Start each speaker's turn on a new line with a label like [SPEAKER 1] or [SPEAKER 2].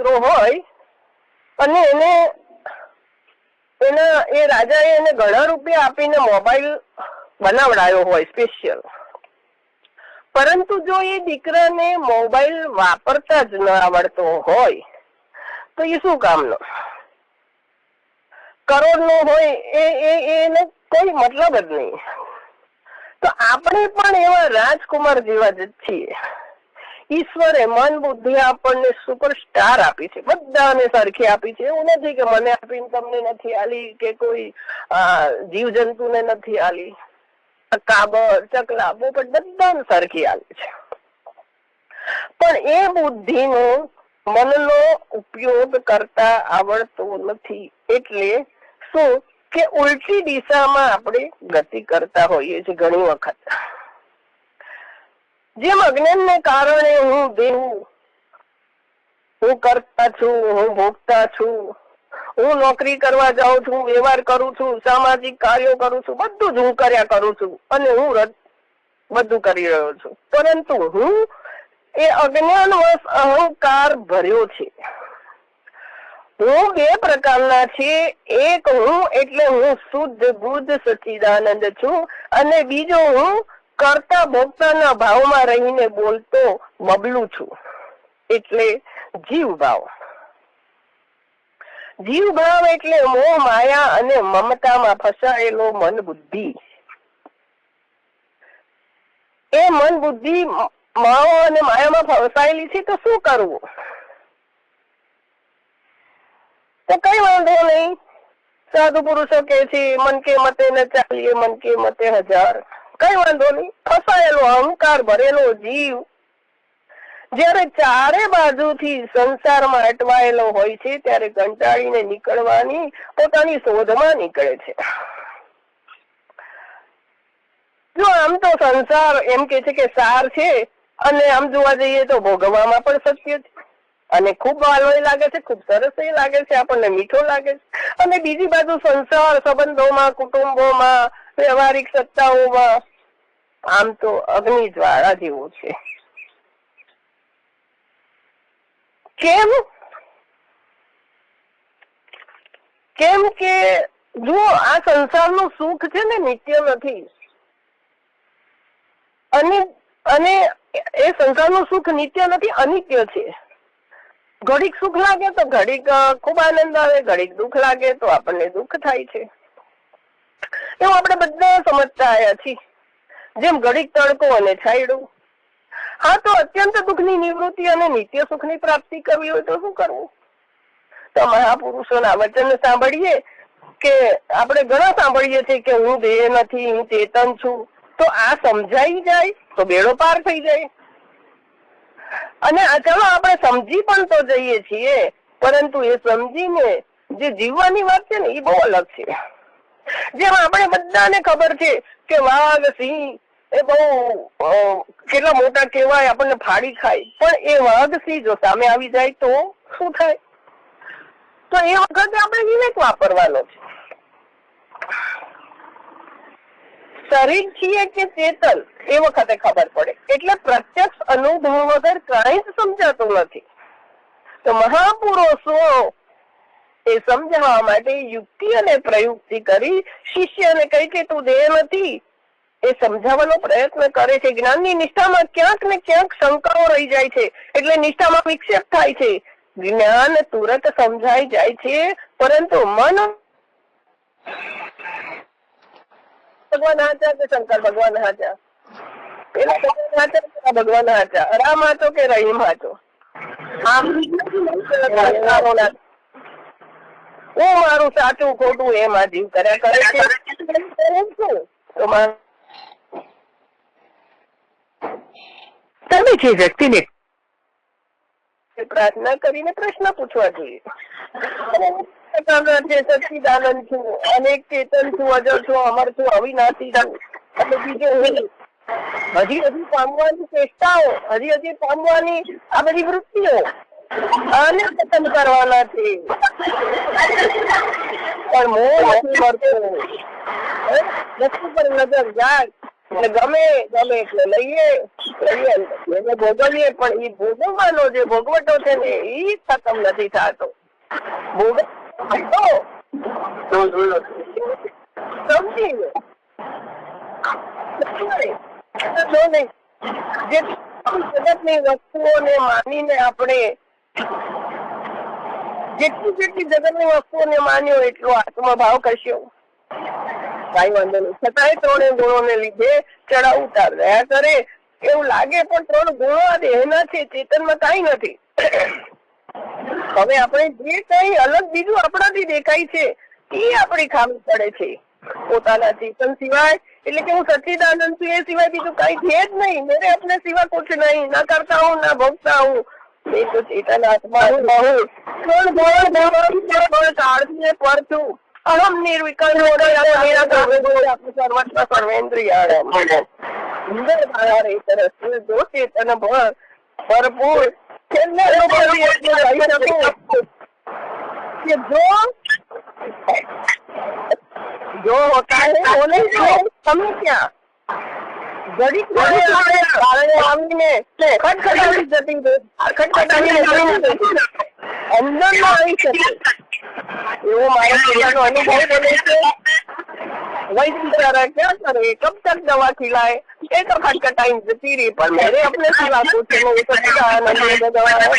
[SPEAKER 1] દીકરો હોય, અને એને, એના, એ રાજાએ એને ઘણા રૂપિયા આપીને મોબાઈલ બનાવડાયો હોય સ્પેશિયલ પરંતુ જો એ દીકરાને મોબાઈલ વાપરતા જ ન આવડતો હોય, તો એ શું કામનો? કરોડ નો હોય એ એ એને કોઈ મતલબ જ નહીં. તો આપણે પણ એવા રાજકુમાર જેવા જ છીએ. ઈશ્વરે મન બુદ્ધિ આપણને સુપરસ્ટાર આપી છે. બધાને સરખી આપી છે. એવું નથી કે મને આપીને તમને નથી આલી કે કોઈ જીવ જંતુને નથી આલી. કાબર, ચકલા, પોપટ બધાને સરખી આલી છે. પણ એ બુદ્ધિનો મનનો ઉપયોગ કરતા આવડતો નથી. એટલે શું કે ઉલટી દિશામાં આપણે ગતિ કરતા હોઈએ છીએ ઘણી વખત. જેમ અજ્ઞાનને કારણે હું દેવું હું કરતા છું, હું ભોગતા છું, હું નોકરી કરવા જાઉં છું, વ્યવહાર કરું છું, સામાજિક કાર્યો કરું છું, બધું જ હું કર્યા કરું છું અને હું બધું કરી રહ્યો છું. પરંતુ હું એ અજ્ઞાનવશ અહંકાર ભર્યો છે. હું બે પ્રકારના છે. એક હું એટલે હું શુદ્ધ, બુદ્ધ, સચિદાનંદ છું અને બીજો હું કરતા ભોગતાના ભાવમાં રહીને બોલતો બબલું છું. એટલે જીવ ભાવ. જીવ ભાવ એટલે મોહ, માયા અને મમતામાં ફસાયેલો મન બુદ્ધિ એ મન બુદ્ધિ માઓ અને માયામાં ફસાયેલી છે તો શું કરવું? તો કઈ વાંધો નહીં. સાધુ પુરુષો કે છે, મન કે મતે ન ચાલીએ, મન કે મતે હજાર. કઈ વાંધો નહીં. ફસાયેલો અહંકાર ભરેલો જીવ. જ્યારે ચારે બાજુથી સંસારમાં અટવાયેલો હોય છે, ત્યારે કંટાળીને નીકળવાની, પોતાની શોધમાં નીકળે છે. જો આમ તો સંસાર એમ કે છે કે સાર છે, અને આમ જોવા જઈએ તો ભોગવવામાં પણ સત્ય છે. અને ખૂબ વાલોય લાગે છે, ખૂબ સરસ એ લાગે છે, આપણને મીઠો લાગે છે. અને બીજી બાજુ સંસાર, સંબંધોમાં, કુટુંબોમાં, વ્યવહારિક સત્તાઓમાં આમ તો અગ્નિ દ્વારા જેવું છે. કેમ? કેમ કે જુઓ, આ સંસારનું સુખ છે ને, નિત્ય નથી. અને અને એ સંસારનું સુખ નિત્ય નથી, અનિત્ય છે. ઘડીક સુખ લાગે તો ઘડીક ખૂબ આનંદ આવે, ઘડીક દુઃખ લાગે તો આપણને દુઃખ થાય છે. એવું આપણે બધા સમજતા આવ્યા છીએ. જેમ ઘડીક તડકો અને છાયડું. હા, તો અત્યંત દુઃખની નિવૃત્તિ અને નિત્ય સુખની પ્રાપ્તિ કરવી હોય તો શું કરવું? તો મહાપુરુષોના વચન સાંભળીએ કે આપણે ઘણા સાંભળીએ છીએ કે હું દેહ નથી, હું ચેતન છું. તો આ સમજાઈ જાય તો બેડો પાર થઈ જાય. અને ચાલો આપણે સમજી પણ તો જઈએ છીએ, પરંતુ એ સમજીને જે જીવવાની વાત છે ને, એ બહુ અલગ છે. જેમ આપણે બધાને ખબર છે કે વાઘ, સિંહ, એ બહુ કેટલા મોટા કહેવાય, આપણને ફાડી ખાય. પણ એ વાઘ, સિંહ જો સામે આવી જાય તો શું થાય? તો એ વખતે આપણે વિવેક વાપરવાનો છે. શરીર છીએ કે ચેતન એ વખતે ખબર પડે. એટલે પ્રત્યક્ષ અનુભવ વગર કઈ જ સમજાતું નથી. તો મહાપુરુષો એ સમજાવવા માટે યુક્તિ અને પ્રયુક્તિ કરી શિષ્યને કહી કે તું દેહ નથી. એ સમજાવવાનો પ્રયત્ન કરે છે. જ્ઞાનની નિષ્ઠામાં ક્યાંક ને ક્યાંક શંકાઓ રહી જાય છે. એટલે નિષ્ઠામાં વિક્ષેપ થાય છે. જ્ઞાન તુરત સમજાઈ જાય છે પરંતુ મન ભગવાન હાચા કે શંકર ભગવાન હાચા પેલા ભગવાન હાચા ભગવાન હાચા રામ હાચો કે રહીમ હાચો? આમ હું મારું સાચું ખોટું એમ જીવ કર્યા કરે છે?
[SPEAKER 2] તમે જે વ્યક્તિને
[SPEAKER 1] પ્રાર્થના કરીને પ્રશ્ન પૂછવા જોઈએ. સચિદાનંદ છું, અનેક ચેતન છું, અજર છું, અમર છું, અવિનાશી છું, અને બીજું હજી હજી પામવાની ચેષ્ટાઓ, હજી હજી પામવાની આ બધી વૃત્તિઓ આને ખતમ કરવાના છે. પણ મોહ નથી મળતો વસ્તુ પર નજર જાય એટલે ગમે ગમે એટલે લઈએ. લઈએ એને ભોગવીએ, પણ એ ભોગવવાનો જે ભોગવટો છે ને એ ખતમ નથી થતો. ભોગ સમજી ગયો જો નહીં જે વસ્તુઓને આપણે જેટલી જેટલી જગતની વસ્તુઓને માન્યો એટલો આત્મભાવ કરશો કઈ વાંધો નહીં. છતાંય ત્રણે ગુણોને લીધે ચડાવ ઉતાર રહ્યા કરે. એવું લાગે પણ ત્રણ ગુણો આ છે, ચેતનમાં કઈ નથી. હવે આપણે જે કઈ અલગ બીજું આપણાથી દેખાય છે, એ આપણી ખામી પડે છે. પોતાના ચેતન સિવાય, એટલે કે હું સચ્ચિદાનંદ છું, એ સિવાય બીજું કઈ છે જ નહીં. મેરે અપને સિવાય કુછ નહીં. ના કરતા હું, ના ભોગતા હું. એ તો ભરપૂર. કે જો? જો ક્યાં? ઘડી કારણે આવીને ખટખટાવી જતી રહે. ખટખટાવીને જતી રહે. અંદર ન આવી શકે એવો મારો પોતાનો અનુભવ બને છે वैचित्र क्या करे कब तक दवा खिलाए ये तो खटखटाई जती रही पर मेरे अपने सिवा कुछ नहीं तो आनंद में दवा है